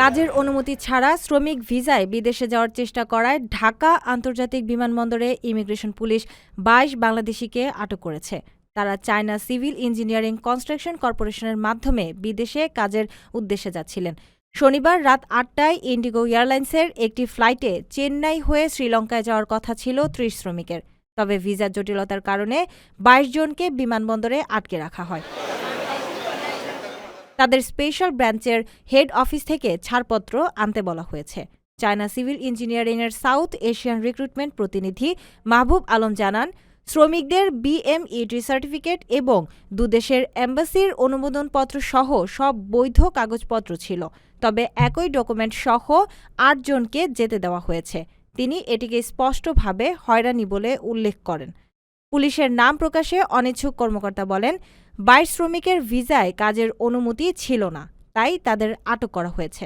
কাজের অনুমতি ছাড়া শ্রমিক ভিসায় বিদেশে যাওয়ার চেষ্টা করায় ঢাকা আন্তর্জাতিক বিমানবন্দরে ইমিগ্রেশন পুলিশ বাইশ বাংলাদেশিকে আটক করেছে। তারা চায়না সিভিল ইঞ্জিনিয়ারিং কনস্ট্রাকশন কর্পোরেশনের মাধ্যমে বিদেশে কাজের উদ্দেশ্যে যাচ্ছিলেন। শনিবার রাত আটটায় ইন্ডিগো এয়ারলাইন্সের একটি ফ্লাইটে চেন্নাই হয়ে শ্রীলঙ্কায় যাওয়ার কথা ছিল ত্রিশ শ্রমিকের। তবে ভিসার জটিলতার কারণে বাইশ জনকে বিমানবন্দরে আটকে রাখা হয়। তাদের স্পেশাল ব্রাঞ্চের হেড অফিস থেকে ছাড়পত্র আনতে বলা হয়েছে। চায়না সিভিল ইঞ্জিনিয়ারিংয়ের সাউথ এশিয়ান রিক্রুটমেন্ট প্রতিনিধি মাহবুব আলম জানান, শ্রমিকদের বিএমইডি সার্টিফিকেট এবং দুদেশের এম্বাসির অনুমোদনপত্র সহ সব বৈধ কাগজপত্র ছিল, তবে একই ডকুমেন্ট সহ আটজনকে যেতে দেওয়া হয়েছে। তিনি এটিকে স্পষ্টভাবে হয়রানি বলে উল্লেখ করেন। পুলিশের নাম প্রকাশে অনিচ্ছুক কর্মকর্তা বলেন, বাইশ শ্রমিকের ভিসায় কাজের অনুমতি ছিল না, তাই তাদের আটক করা হয়েছে।